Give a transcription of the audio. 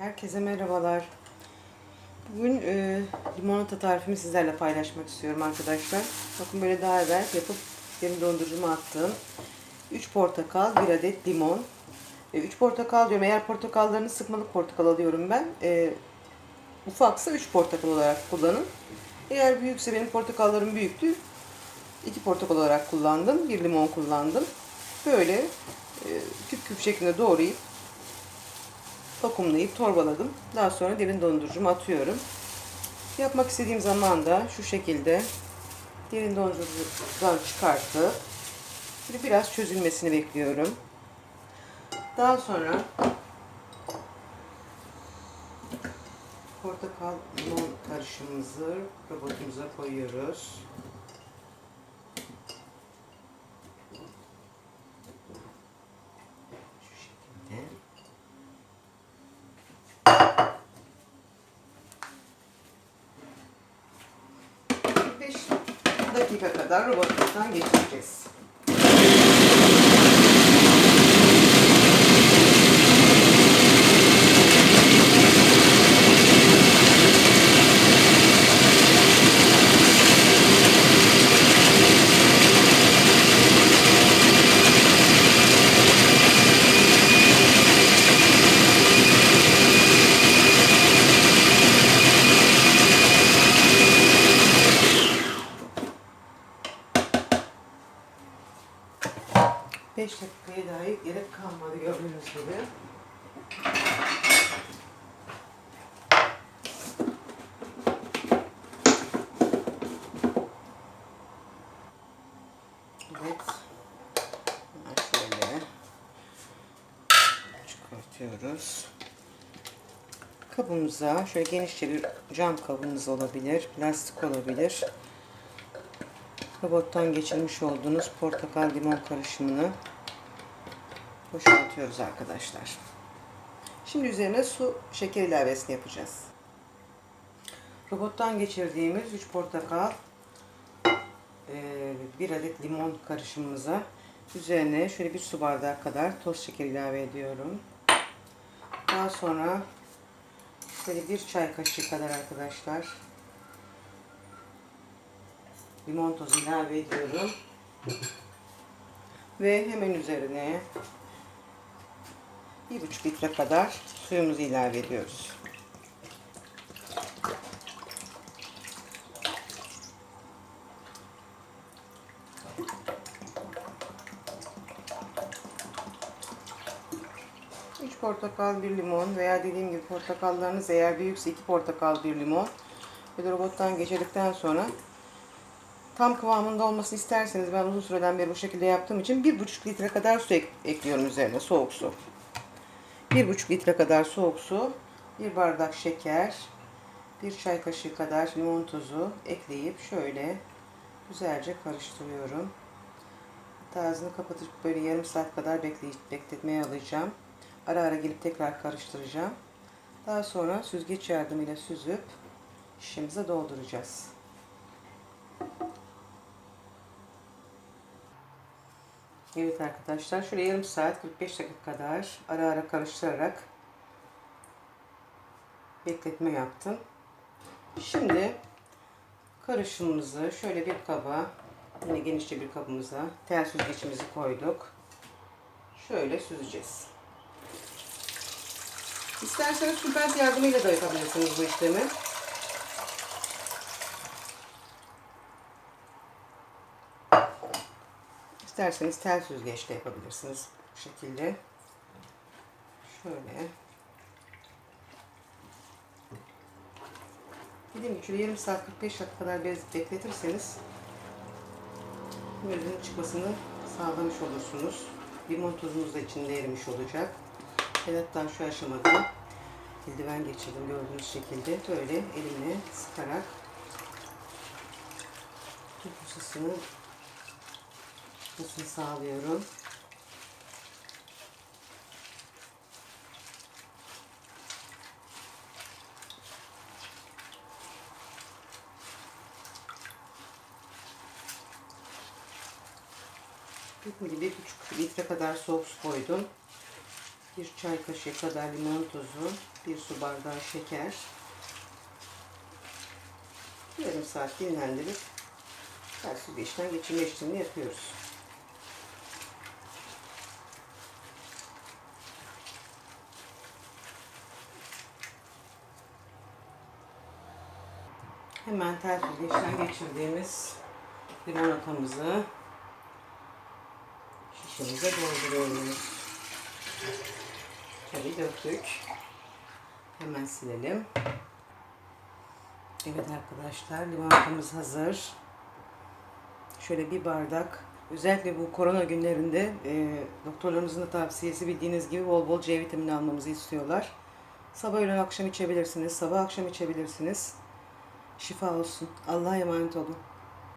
Herkese merhabalar. Bugün e, limonata tarifimi sizlerle paylaşmak istiyorum arkadaşlar. Bakın böyle daha evvel yapıp derin dondurucuma attığım 3 portakal, 1 adet limon. 3 portakal diyorum. Eğer portakallarını sıkmalık portakal alıyorum ben. E, ufaksa 3 portakal olarak kullanın. Eğer büyükse benim portakallarım büyüktü. 2 portakal olarak kullandım. 1 limon kullandım. Böyle e, küp küp şeklinde doğrayıp vakumlayıp torbaladım. Daha sonra derin dondurucuma atıyorum. Yapmak istediğim zaman da şu şekilde derin dondurucudan çıkartıp şimdi biraz çözülmesini bekliyorum. Daha sonra portakal limon karışımımızı robotumuza koyuyoruz. Şu şekilde. 5 dakika kadar robotumuzdan geçireceğiz. Beş dakikaya dahi gerek kalmadı gördüğünüz gibi. Evet. Şöyle çıkartıyoruz. Kabımıza şöyle genişçe bir cam kabınız olabilir, plastik olabilir. Robottan geçirmiş olduğunuz portakal limon karışımını boşaltıyoruz arkadaşlar. Şimdi üzerine su, şeker ilavesini yapacağız. Robottan geçirdiğimiz 3 portakal, 1 adet limon karışımımıza üzerine şöyle bir su bardağı kadar toz şeker ilave ediyorum. Daha sonra şöyle bir çay kaşığı kadar arkadaşlar limon tozu ilave ediyorum. Ve hemen üzerine bir buçuk litre kadar suyumuzu ilave ediyoruz. Üç portakal, bir limon veya dediğim gibi portakallarınız eğer büyükse iki portakal, bir limon. Ve robottan geçirdikten sonra tam kıvamında olmasını isterseniz ben uzun süreden beri bu şekilde yaptığım için bir buçuk litre kadar su ek ekliyorum üzerine soğuk su. Bir buçuk litre kadar soğuk su, bir bardak şeker, bir çay kaşığı kadar limon tozu ekleyip şöyle güzelce karıştırıyorum. Hatta ağzını kapatıp böyle yarım saat kadar bekletmeye alacağım. Ara ara gelip tekrar karıştıracağım. Daha sonra süzgeç yardımıyla süzüp şişemize dolduracağız. Evet arkadaşlar şöyle yarım saat 45 dakika kadar ara ara karıştırarak bekletme yaptım. Şimdi karışımımızı şöyle bir kaba yine genişçe bir kabımıza tel süzgeçimizi koyduk. Şöyle süzeceğiz. İsterseniz tülbent yardımıyla da yapabilirsiniz bu işlemi. İsterseniz tel süzgeçle yapabilirsiniz. Bu şekilde. Şöyle. Dediğim gibi şöyle yarım saat 45 dakika kadar bez bekletirseniz mürünün çıkmasını sağlamış olursunuz. Limon tozunuz da içinde erimiş olacak. Ben hatta şu aşamada eldiven geçirdim gördüğünüz şekilde böyle elimle sıkarak tüm ısısını çıkmasını sağlıyorum. Bir, bir buçuk litre kadar soğuk su koydum. Bir çay kaşığı kadar limon tozu. Bir su bardağı şeker. Yarım saat dinlendirip ters su geçten geçirme işlemini yapıyoruz. Hemen ters süzgeçten geçirdiğimiz limonatamızı şişemize dolduruyoruz. Tabii döktük. Hemen silelim. Evet arkadaşlar limonatamız hazır. Şöyle bir bardak. Özellikle bu korona günlerinde e, doktorlarımızın da tavsiyesi bildiğiniz gibi bol bol C vitamini almamızı istiyorlar. Sabah öğlen akşam içebilirsiniz. Sabah akşam içebilirsiniz. Şifa olsun. Allah'a emanet olun.